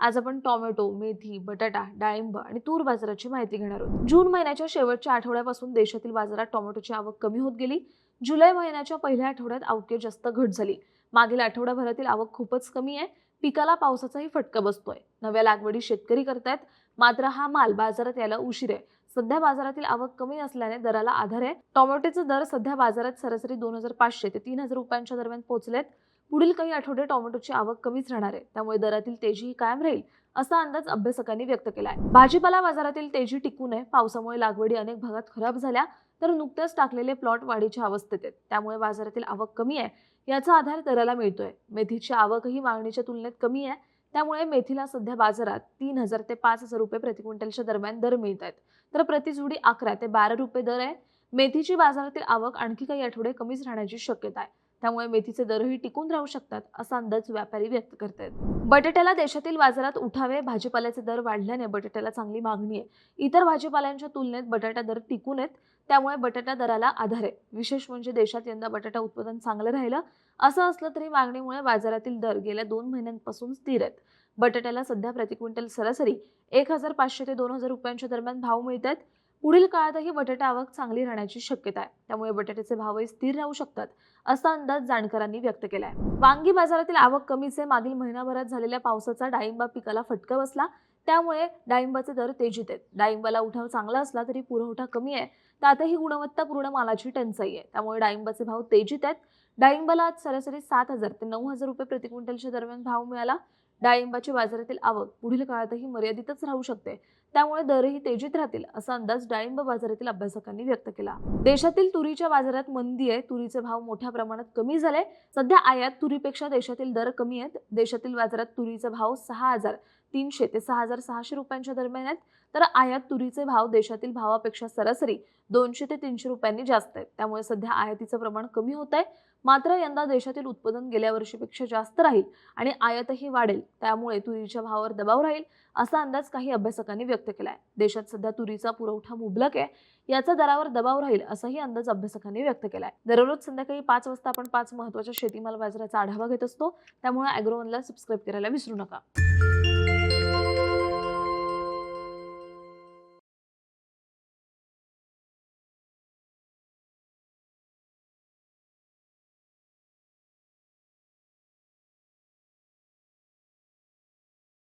आज आपण टोमॅटो मेथी बटाटा डाळिंब आणि तूर बाजाराची माहिती घेणार आहोत. जून महिन्याच्या शेवटच्या आठवड्यापासून देशातील बाजारात टोमॅटोची आवक कमी होत गेली. जुलै महिन्याच्या पहिल्या आठवड्यात आवके जास्त घट झाली. मागील आठवड्याभरातील आवक खूपच कमी आहे. पिकाला पावसाचाही फटका बसतोय. नव्या लागवडी शेतकरी करतायत. मात्र हा माल बाजारात यायला उशीर आहे. सध्या बाजारातील आवक कमी असल्याने दराला आधार आहे. टोमॅटोचे दर सध्या बाजारात सरासरी दोन हजार पाचशे ते तीन हजार रुपयांच्या दरम्यान पोहोचलेत. पुढील काही आठवडे टोमॅटोची आवक कमीच राहणार आहे. त्यामुळे दरातील तेजीही कायम राहील असा अंदाज अभ्यासकांनी व्यक्त केला आहे भाजीपाला बाजारातील तेजी टिकू नये पावसामुळे लागवडी अनेक भागात खराब झाल्या तर नुकत्याच टाकलेले प्लॉट वाढीच्या अवस्थेत आहेत. त्यामुळे बाजारातील आवक कमी आहे याचा आधार दराला मिळतोय. मेथीची आवकही मागणीच्या तुलनेत कमी आहे त्यामुळे मेथीला सध्या बाजारात तीन हजार ते पाच हजार रुपये प्रति क्विंटलच्या दरम्यान दर मिळत आहेत. तर प्रतिजुडी अकरा ते बारा रुपये दर आहे. मेथीची बाजारातील आवक आणखी काही आठवडे कमीच राहण्याची शक्यता आहे. त्यामुळे मेथीचे दरही टिकून राहू शकतात असा अंदाज व्यापारी व्यक्त करतायत. बटाट्याला देशातील बाजारात उठावे भाजीपाल्याचे दर वाढल्याने बटाट्याला चांगली मागणी आहे. इतर भाजीपाल्यांच्या तुलनेत बटाटा दर टिकून आहेत त्यामुळे बटाटा दराला आधार आहे. विशेष म्हणजे देशात यंदा बटाटा उत्पादन चांगलं राहिलं असं असलं तरी मागणीमुळे बाजारातील दर गेल्या दोन महिन्यांपासून स्थिर आहेत. बटाट्याला सध्या प्रति क्विंटल सरासरी एक हजार पाचशे ते दोन हजार रुपयांच्या दरम्यान भाव मिळत आहेत पुढील काळातही बटाटा आवक चांगली राहण्याची शक्यता आहे. त्यामुळे बटाट्याचे भावही स्थिर राहू शकतात असा अंदाज जाणकारांनी व्यक्त केला आहे वांगी बाजारातील आवक कमीच आहे मागील महिनाभरात झालेल्या पावसाचा डाळिंबा पिकाला फटका बसला. त्यामुळे डाळिंबाचे दर तेजीत आहेत. डाळिंबाला उठाव चांगला असला तरी पुरवठा कमी आहे. त्यातही गुणवत्तापूर्ण मालाची टंचाई आहे. त्यामुळे डाळिंबाचे भाव तेजीत आहेत. डाळिंबाला आज सरासरी सात हजार ते नऊ हजार रुपये प्रति क्विंटलच्या दरम्यान भाव मिळाला. डाळिंबाची बाजारातील आवक पुढील काळातही मर्यादितच राहू शकते. त्यामुळे दरही तेजीत राहतील असा अंदाज डाळिंब बाजारातील अभ्यासकांनी व्यक्त केला. देशातील तुरीच्या बाजारात मंदी आहे. तुरीचे भाव मोठ्या प्रमाणात कमी झाले. सध्या आयात तुरीपेक्षा देशातील दर कमी आहेत. देशातील बाजारात तुरीचा भाव सहा हजार तीनशे ते सहा हजार सहाशे रुपयांच्या दरम्यान आहेत. तर आयात तुरीचे भाव देशातील भावापेक्षा सरासरी दोनशे ते तीनशे रुपयांनी जास्त आहेत. त्यामुळे सध्या आयातीचं प्रमाण कमी होत आहे. मात्र यंदा देशातील उत्पादन गेल्या वर्षीपेक्षा जास्त राहील आणि आयातही वाढेल. त्यामुळे तुरीच्या भावावर दबाव राहील. असा अंदाज काही अभ्यासकांनी व्यक्त केला आहे देशात सध्या तुरीचा पुरवठा मुबलक आहे याचा दरावर दबाव राहील असाही अंदाज अभ्यासकांनी व्यक्त केला आहे दररोज संध्याकाळी पाच वाजता आपण पाच महत्त्वाच्या शेतीमाल बाजाराचा आढावा घेत असतो त्यामुळे अॅग्रोवनला सबस्क्राईब करायला विसरू नका.